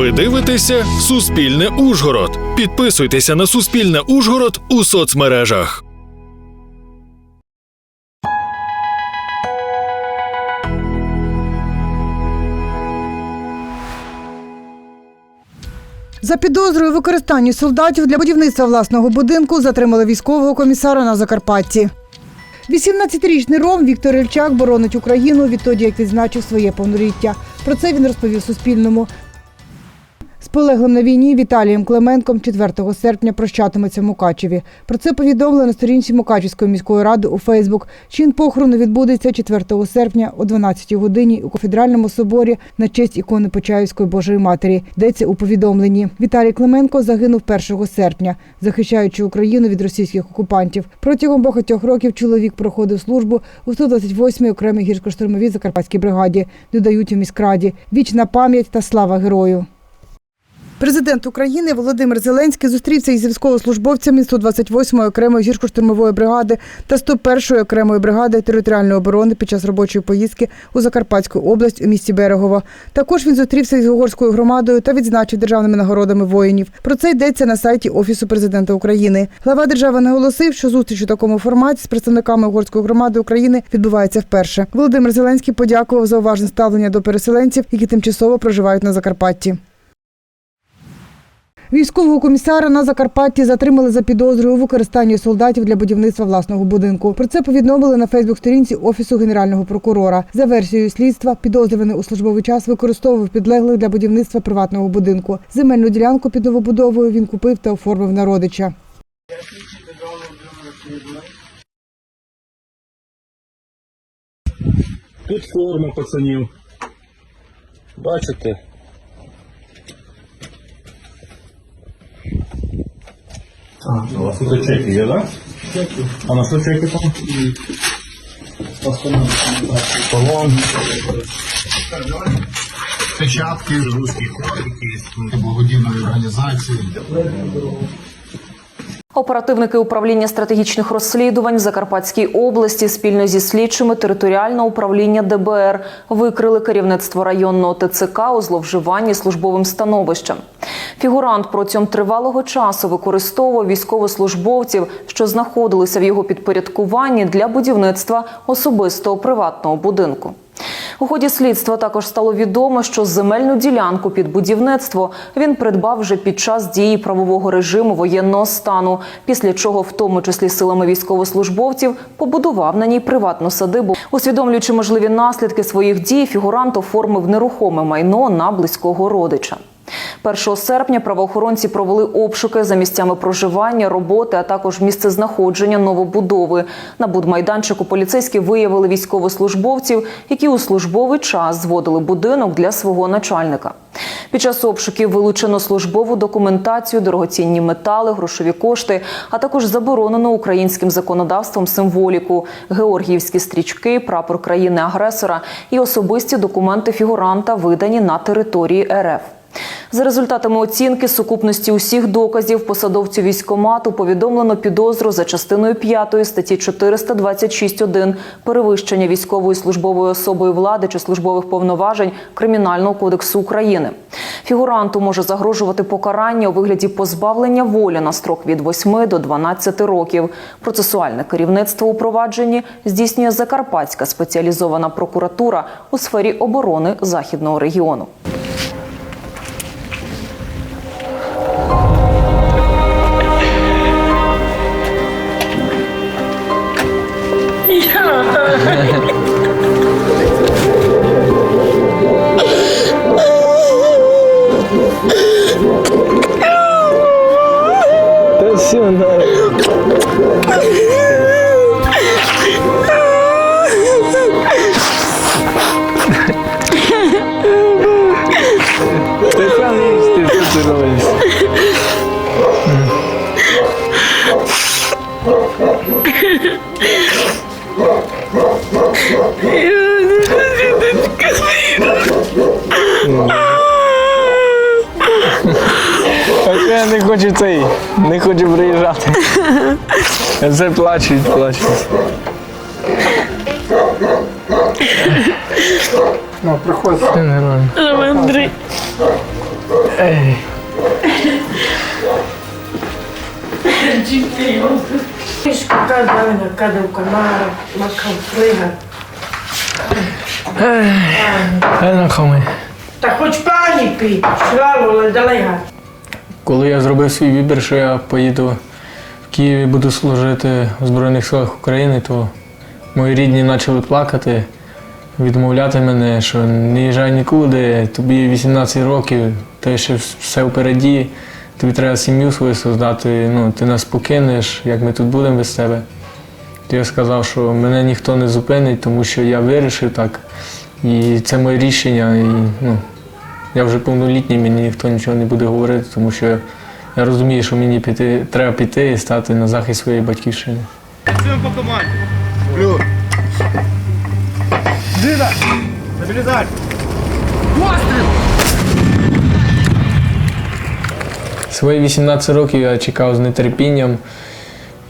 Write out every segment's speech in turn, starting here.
Ви дивитеся Суспільне Ужгород. Підписуйтеся на Суспільне Ужгород у соцмережах. За підозрою використанні солдатів для будівництва власного будинку затримали військового комісара на Закарпатті. 18-річний Ром Віктор Ільчак боронить Україну відтоді, як відзначив своє повноліття. Про це він розповів Суспільному. З полеглим на війні Віталієм Клименком 4 серпня прощатиметься в Мукачеві. Про це повідомили на сторінці Мукачівської міської ради у Фейсбук. Чин похорону відбудеться 4 серпня о 12 годині у кафедральному соборі на честь ікони Почаївської Божої Матері. Йдеться у повідомленні. Віталій Клименко загинув 1 серпня, захищаючи Україну від російських окупантів. Протягом багатьох років чоловік проходив службу у 128-й окремій гірсько-штурмовій закарпатській бригаді. Додають у міськраді. Вічна пам'ять та слава герою. Президент України Володимир Зеленський зустрівся із військовослужбовцями 128-ї окремої гірсько-штурмової бригади та 101-ї окремої бригади територіальної оборони під час робочої поїздки у Закарпатську область у місті Берегово. Також він зустрівся із угорською громадою та відзначив державними нагородами воїнів. Про це йдеться на сайті Офісу президента України. Глава держави наголосив, що зустріч у такому форматі з представниками угорської громади України відбувається вперше. Володимир Зеленський подякував за уважне ставлення до переселенців, які тимчасово проживають на Закарпатті. Військового комісара на Закарпатті затримали за підозрою у використанні солдатів для будівництва власного будинку. Про це повідомили на Фейсбук-сторінці офісу генерального прокурора. За версією слідства, підозрюваний у службовий час використовував підлеглих для будівництва приватного будинку. Земельну ділянку під новобудовою він купив та оформив на родича. Тут форма пацанів. Бачите? А, у вас тут чеки є, так? Чеки. А на що чеки там? Полон. печатки, русські хор, благодійної організації. Оперативники управління стратегічних розслідувань Закарпатській області спільно зі слідчими територіального управління ДБР викрили керівництво районного ТЦК у зловживанні службовим становищем. Фігурант протягом тривалого часу використовував військовослужбовців, що знаходилися в його підпорядкуванні для будівництва особистого приватного будинку. У ході слідства також стало відомо, що земельну ділянку під будівництво він придбав вже під час дії правового режиму воєнного стану, після чого, в тому числі силами військовослужбовців, побудував на ній приватну садибу. Усвідомлюючи можливі наслідки своїх дій, фігурант оформив нерухоме майно на близького родича. 1 серпня правоохоронці провели обшуки за місцями проживання, роботи, а також місце знаходження новобудови. На будмайданчику поліцейські виявили військовослужбовців, які у службовий час зводили будинок для свого начальника. Під час обшуків вилучено службову документацію, дорогоцінні метали, грошові кошти, а також заборонено українським законодавством символіку, георгіївські стрічки, прапор країни-агресора і особисті документи фігуранта, видані на території РФ. За результатами оцінки сукупності усіх доказів посадовцю військомату повідомлено підозру за частиною 5 статті 426.1 перевищення військовою службовою особою влади чи службових повноважень Кримінального кодексу України. Фігуранту може загрожувати покарання у вигляді позбавлення волі на строк від 8 до 12 років. Процесуальне керівництво у провадженні здійснює Закарпатська спеціалізована прокуратура у сфері оборони західного регіону. Хочу цей, не хочу приїжджати. Це плачуть, плачуть. Ну, приходь. Нормально. Ей. Ей. Та хоч пані пій, шлаву ледалега. Коли я зробив свій вибір, що я поїду в Києві, буду служити в Збройних силах України, то мої рідні почали плакати, відмовляти мене, що не їжджай нікуди, тобі 18 років, ти ще все впереді, тобі треба сім'ю свою создати, ну, ти нас покинеш, як ми тут будемо без тебе. То я сказав, що мене ніхто не зупинить, тому що я вирішив так. І це моє рішення. І, ну, я вже повнолітній, мені ніхто нічого не буде говорити, тому що я розумію, що мені піти, треба піти і стати на захист своєї батьківщини. Свої 18 років я чекав з нетерпінням.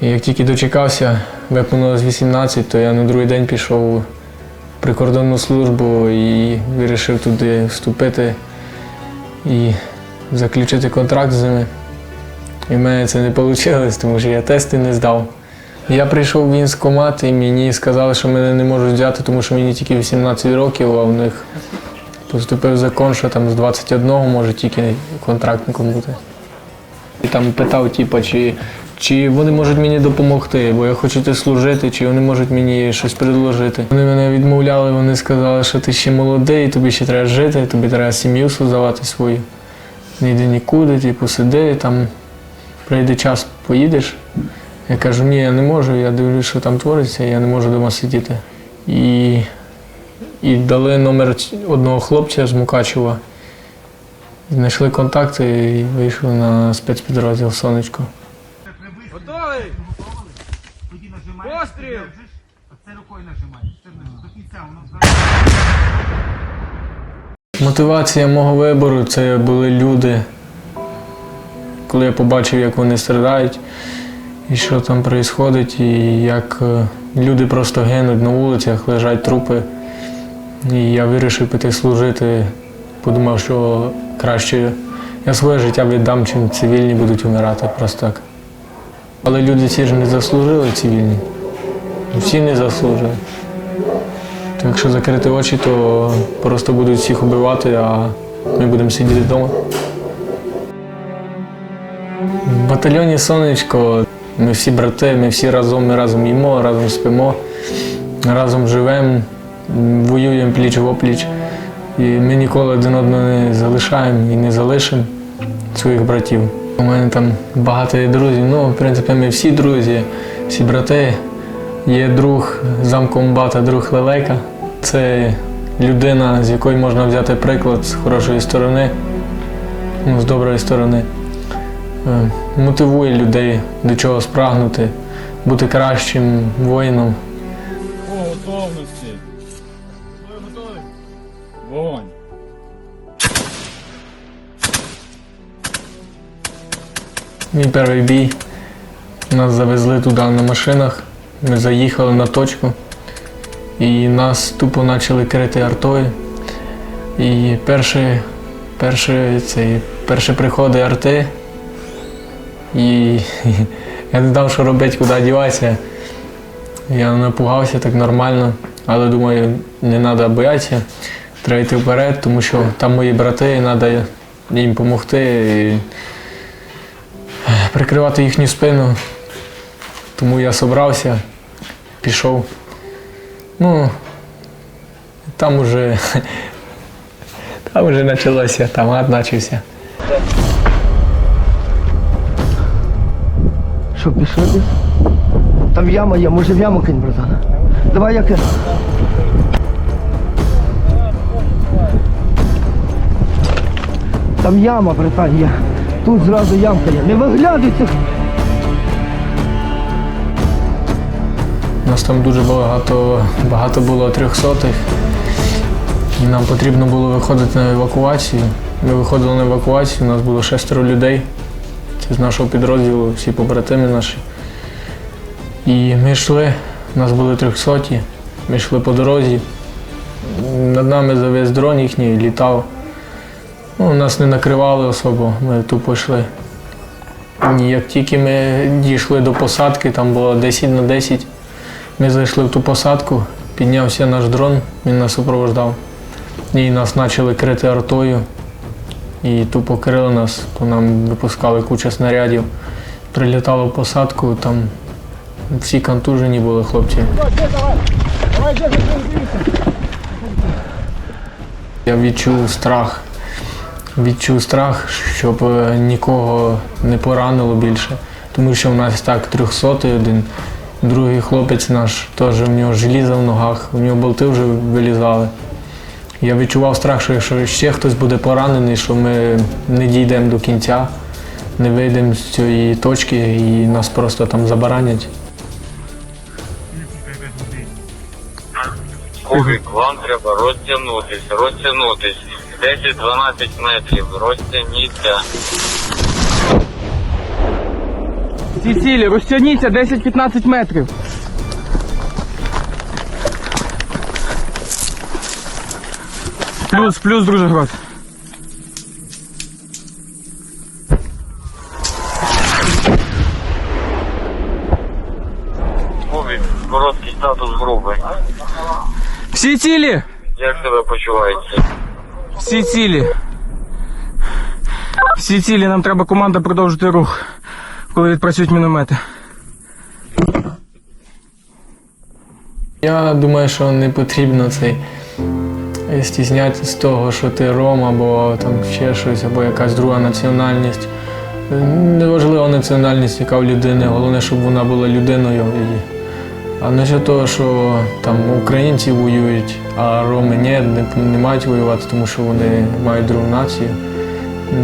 І як тільки дочекався, виповнилось 18, то я на другий день пішов в прикордонну службу і вирішив туди вступити і заключити контракт з ними. І в мене це не вийшло, тому що я тести не здав. Я прийшов в військкомат і мені сказали, що мене не можуть взяти, тому що мені тільки 18 років, а в них поступив закон, що там з 21 може тільки контрактником бути. І там питав, типу, чи, чи вони можуть мені допомогти, бо я хочу йти служити, чи вони можуть мені щось предложити. Вони мене відмовляли, вони сказали, що ти ще молодий, тобі ще треба жити, тобі треба сім'ю создавати свою. Не йди нікуди, типу, сиди, там прийде час, поїдеш. Я кажу, ні, я не можу, я дивлюсь, що там твориться, я не можу вдома сидіти. І, і дали номер одного хлопця з Мукачева. Знайшли контакти і вийшли на спецпідрозділ Сонечко. Мотивація мого вибору це були люди. Коли я побачив, як вони страдають і що там відбувається, і як е, люди просто гинуть на вулицях, лежать трупи. І я вирішив піти служити. Подумав, що краще я своє життя віддам, чим цивільні будуть вмирати просто так. Але люди ці ж не заслужили цивільні. Всі не заслужили. То якщо закрити очі, то просто будуть всіх убивати, а ми будемо сидіти вдома. В батальйоні Сонечко ми всі брати, ми всі разом, ми разом їмо, разом спимо, разом живемо, воюємо пліч в опліч. І ми ніколи один одного не залишаємо і не залишимо своїх братів. У мене там багато друзів. Ну, в принципі, ми всі друзі, всі брати. Є друг замкомбата, друг Лелека. Це людина, з якої можна взяти приклад з хорошої сторони, ну, з доброї сторони. Е, Мотивує людей до чого спрагнути, бути кращим воїном. По готовності. Готові? Вогонь. Мій перший бій. Нас завезли туди на машинах. Ми заїхали на точку і нас тупо почали крити артою. І перші, перші, цей, перші приходи арти. І я не знав, що робити, куди діватися. Я напугався так нормально, але думаю, не треба боятися, треба йти вперед, тому що там мої брати, і треба їм допомогти. І прикривати їхню спину. Тому я зібрався, пішов. Ну, там уже, там уже почалося, там ад почався. Що, пішли? Там яма є, може в яму кинь, братан. Давай я кину. Там яма, братан, є. Тут зразу ямка є. Не виглядуйте. У нас там дуже багато, багато було трьохсотих. І нам потрібно було виходити на евакуацію. Ми виходили на евакуацію, у нас було шестеро людей. Це з нашого підрозділу, всі побратими наші. І ми йшли, нас були трьохсоті, ми йшли по дорозі. Над нами завис дрон їхній, літав. Ну, нас не накривали особо, ми тупо йшли. Як тільки ми дійшли до посадки, там було 10 на 10, ми зайшли в ту посадку, піднявся наш дрон, він нас супроводжав. І нас почали крити артою. І тупо крили нас, по нам випускали кучу снарядів. Прилітало в посадку, там всі контужені були хлопці. Я відчув страх. Відчув страх, щоб е, нікого не поранило більше. Тому що в нас так 300 один. Другий хлопець наш теж в нього желізо в ногах, у нього болти вже вилізали. Я відчував страх, що ще хтось буде поранений, що ми не дійдемо до кінця, не вийдемо з цієї точки і нас просто там забаранять. Кубик, вам треба розтягнутись, розтягнутись. 10-12 метрів, розтягніться. Ці цілі, розтягніться 10-15 метрів. Плюс, плюс, друже. Кубик, короткий статус групи. Всі цілі! Як себе почуваєте? Всі цілі. Всі цілі, нам треба команда продовжити рух, коли відпрацюють міномети. Я думаю, що не потрібно цей е, стіснятися з того, що ти ром або там ще щось, або якась друга національність. Неважлива національність, яка в людини, головне, щоб вона була людиною. І... А насчет того, що там українці воюють, а роми ні, не, не мають воювати, тому що вони мають другу націю.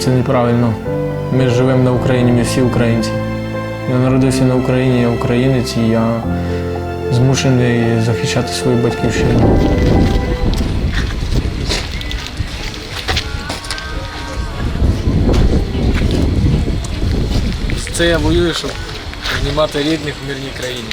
Це неправильно. Ми живемо на Україні, ми всі українці. Я народився на Україні, я українець, і я змушений захищати свою батьківщину. Це я воюю, щоб знімати рідних в мирній країні.